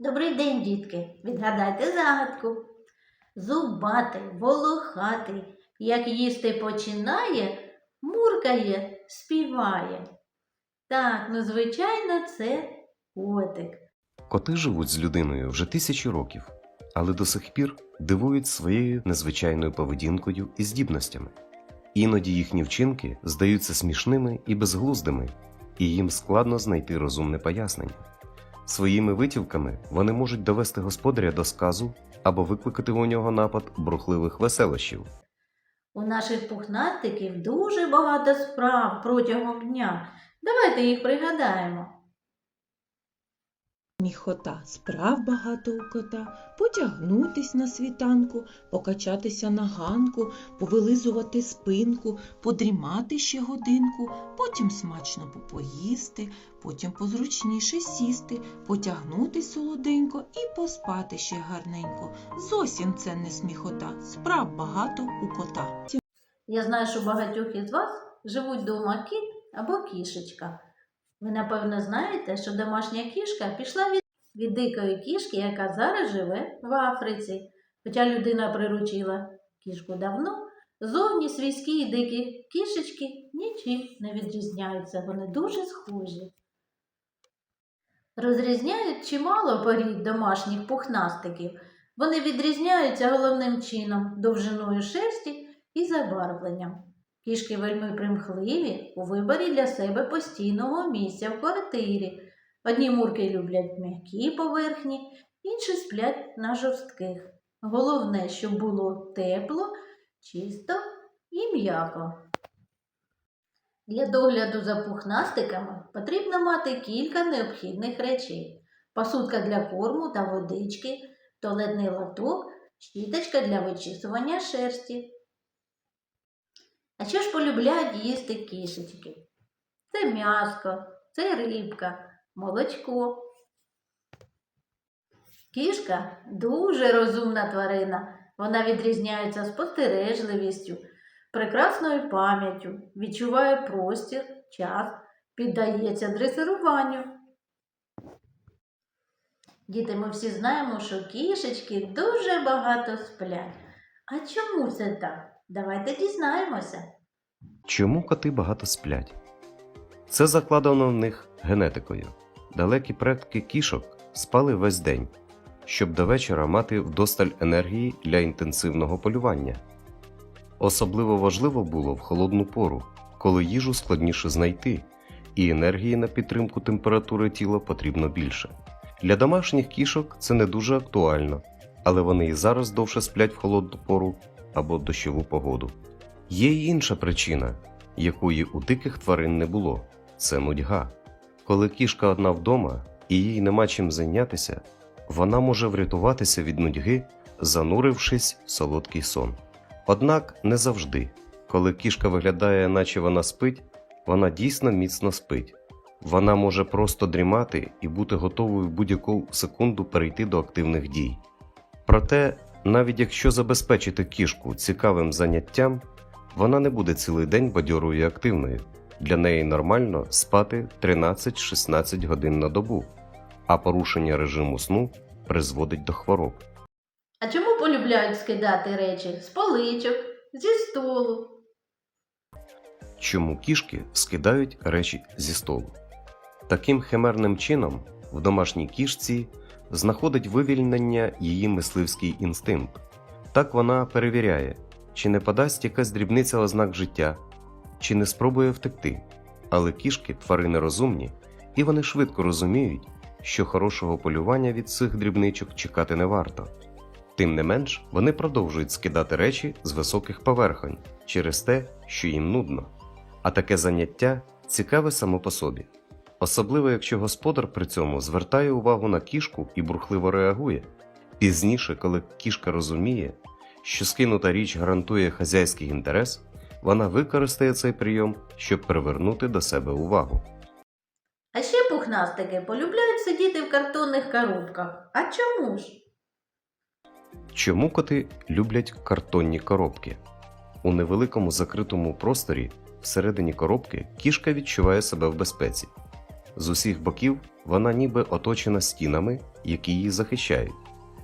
Добрий день, дітки! Відгадайте загадку. Зубатий, волохатий, як їсти починає, муркає, співає. Так, ну звичайно, це котик. Коти живуть з людиною вже тисячі років, але до сих пір дивують своєю незвичайною поведінкою і здібностями. Іноді їхні вчинки здаються смішними і безглуздими, і їм складно знайти розумне пояснення. Своїми витівками вони можуть довести господаря до сказу або викликати у нього напад брухливих веселощів. У наших пухнатиків дуже багато справ протягом дня. Давайте їх пригадаємо. Міхота справ багато у кота, потягнутись на світанку, покачатися на ганку, повилизувати спинку, подрімати ще годинку, потім смачно попоїсти, потім позручніше сісти, потягнутись солоденько і поспати ще гарненько. Зовсім це не сміхота, справ багато у кота. Я знаю, що багатьох із вас живуть дома кіт або кішечка. Ви, напевно, знаєте, що домашня кішка пішла від, від дикої кішки, яка зараз живе в Африці. Хоча людина приручила кішку давно, зовні свійські і дикі кішечки нічим не відрізняються, вони дуже схожі. Розрізняють чимало порід домашніх пухнастиків. Вони відрізняються головним чином довжиною шерсті і забарвленням. Кішки вельми примхливі у виборі для себе постійного місця в квартирі. Одні мурки люблять м'які поверхні, інші сплять на жорстких. Головне, щоб було тепло, чисто і м'яко. Для догляду за пухнастиками потрібно мати кілька необхідних речей: пасутка для корму та водички, туалетний лоток, щіточка для вичісування шерсті. А що ж полюбляють їсти кішечки? Це м'яско, це рибка, молочко. Кішка дуже розумна тварина. Вона відрізняється спостережливістю, прекрасною пам'яттю, відчуває простір, час, піддається дресируванню. Діти, ми всі знаємо, що кішечки дуже багато сплять. А чому це так? Давайте дізнаємося. Чому коти багато сплять? Це закладено в них генетикою. Далекі предки кішок спали весь день, щоб до вечора мати вдосталь енергії для інтенсивного полювання. Особливо важливо було в холодну пору, коли їжу складніше знайти, і енергії на підтримку температури тіла потрібно більше. Для домашніх кішок це не дуже актуально, але вони і зараз довше сплять в холодну пору або дощову погоду. Є й інша причина, якої у диких тварин не було це нудьга. Коли кішка одна вдома і їй нема чим зайнятися, вона може врятуватися від нудьги, занурившись в солодкий сон. Однак не завжди, коли кішка виглядає, наче вона спить, вона дійсно міцно спить. Вона може просто дрімати і бути готовою в будь-яку секунду перейти до активних дій. Проте, навіть якщо забезпечити кішку цікавим заняттям, вона не буде цілий день бадьорою і активною. Для неї нормально спати 13-16 годин на добу, а порушення режиму сну призводить до хвороб. А чому полюбляють скидати речі з поличок, зі столу? Чому кішки скидають речі зі столу? Таким химерним чином в домашній кішці знаходить вивільнення її мисливський інстинкт. Так вона перевіряє, чи не подасть якась дрібниця ознак життя, чи не спробує втекти. Але кішки тварини розумні, і вони швидко розуміють, що хорошого полювання від цих дрібничок чекати не варто. Тим не менш, вони продовжують скидати речі з високих поверхонь через те, що їм нудно. А таке заняття цікаве само по собі. Особливо, якщо господар при цьому звертає увагу на кішку і бурхливо реагує. Пізніше, коли кішка розуміє, що скинута річ гарантує хазяйський інтерес, вона використає цей прийом, щоб привернути до себе увагу. А ще пухнастики полюбляють сидіти в картонних коробках. А чому ж? Чому коти люблять картонні коробки? У невеликому закритому просторі всередині коробки кішка відчуває себе в безпеці. З усіх боків вона ніби оточена стінами, які її захищають.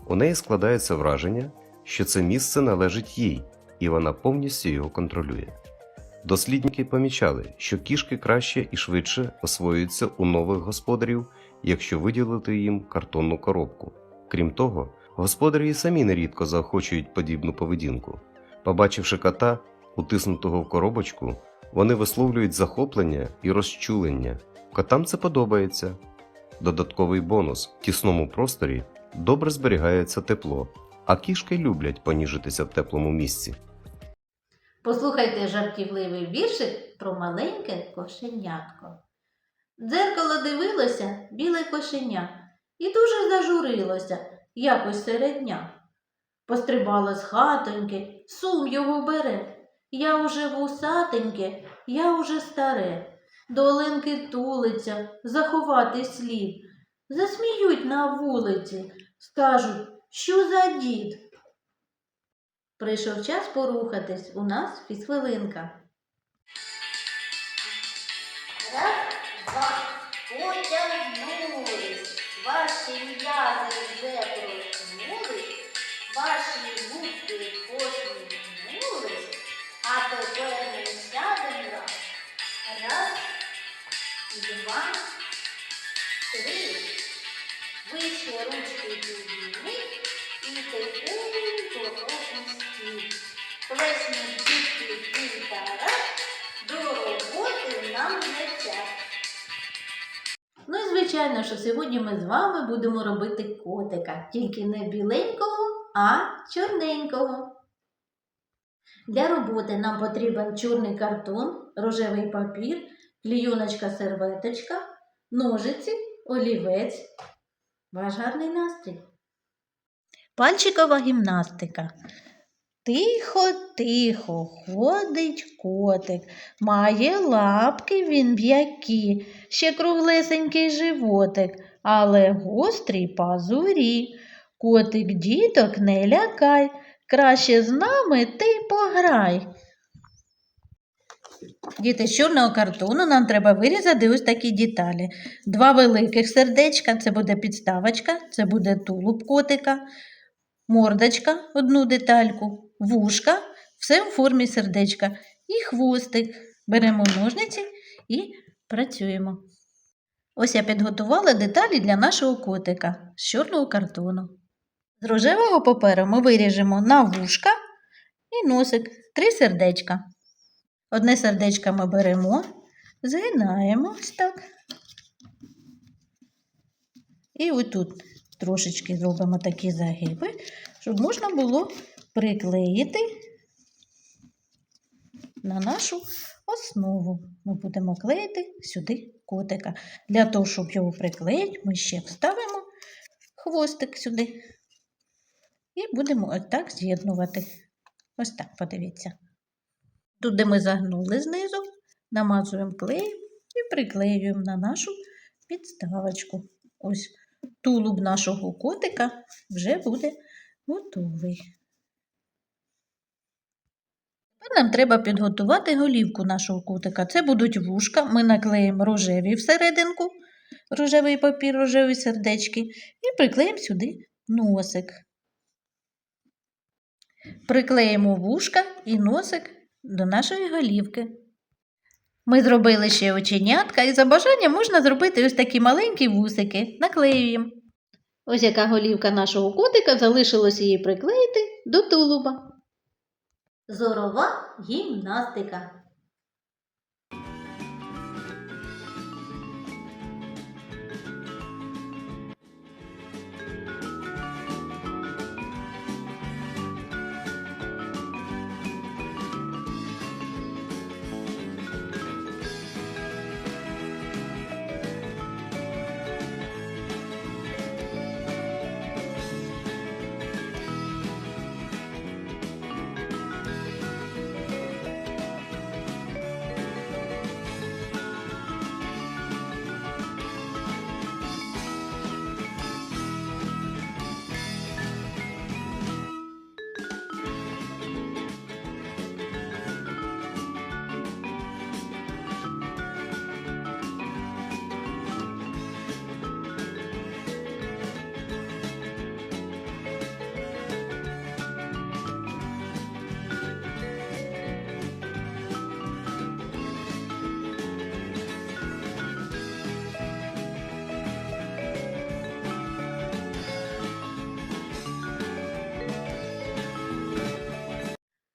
У неї складається враження, що це місце належить їй, і вона повністю його контролює. Дослідники помічали, що кішки краще і швидше освоюються у нових господарів, якщо виділити їм картонну коробку. Крім того, господарі самі нерідко заохочують подібну поведінку. Побачивши кота, утиснутого в коробочку, вони висловлюють захоплення і розчулення. Котам це подобається. Додатковий бонус в тісному просторі добре зберігається тепло, а кішки люблять поніжитися в теплому місці. Послухайте жартівливий віршик про маленьке кошенятко. Дзеркало дивилося біле кошеня і дуже зажурилося якось серед дня. Пострибало з хатоньки, сум його бере. Я уже вусатеньке, я уже старе. До Оленки тулиться, заховати слід. Засміють на вулиці, скажуть, що за дід. Прийшов час порухатись, у нас фізхвилинка. Раз, два, потягнулись, ваші м'язи вже проснулись, ваші губки посміхнулись, а тепер ми сядемо раз. Раз, два, три. Вище ручки підніміть і тихенько опустіть. Плесні дітки раз, до роботи нам не час. Ну і звичайно, що сьогодні ми з вами будемо робити котика, тільки не біленького, а чорненького. Для роботи нам потрібен чорний картон, рожевий папір, клійоночка серветочка, ножиці, олівець. Ваш настрій. Пальчикова гімнастика. Тихо, тихо, ходить котик, має лапки він м'які, ще круглесенький животик, але гострі пазурі. Котик діток не лякай, краще з нами ти пограй. Діти, з чорного картону нам треба вирізати ось такі деталі. Два великих сердечка, це буде підставочка, це буде тулуб котика, мордочка, одну детальку, вушка, все в формі сердечка і хвостик. Беремо ножниці і працюємо. Ось я підготувала деталі для нашого котика з чорного картону. З рожевого паперу ми виріжемо на вушка і носик три сердечка. Одне сердечко ми беремо, згинаємо ось так. І отут трошечки зробимо такі загиби, щоб можна було приклеїти на нашу основу. Ми будемо клеїти сюди котика. Для того, щоб його приклеїти, ми ще вставимо хвостик сюди. І будемо ось так з'єднувати. Ось так, подивіться. Тут, де ми загнули знизу, намазуємо клеєм і приклеюємо на нашу підставочку. Ось тулуб нашого котика вже буде готовий. Тепер нам треба підготувати голівку нашого котика. Це будуть вушка. Ми наклеїмо рожеві всерединку, рожевий папір, рожеві сердечки, і приклеїмо сюди носик. Приклеїмо вушка і носик до нашої голівки. Ми зробили ще оченятка, і за бажанням можна зробити ось такі маленькі вусики. Наклеюємо. Ось яка голівка нашого котика, залишилось її приклеїти до тулуба. Зорова гімнастика.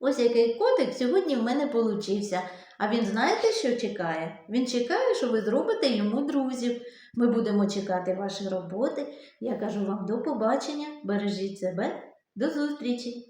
Ось який котик сьогодні в мене получився. А він знаєте, що чекає? Він чекає, що ви зробите йому друзів. Ми будемо чекати ваші роботи. Я кажу вам до побачення, бережіть себе, до зустрічі!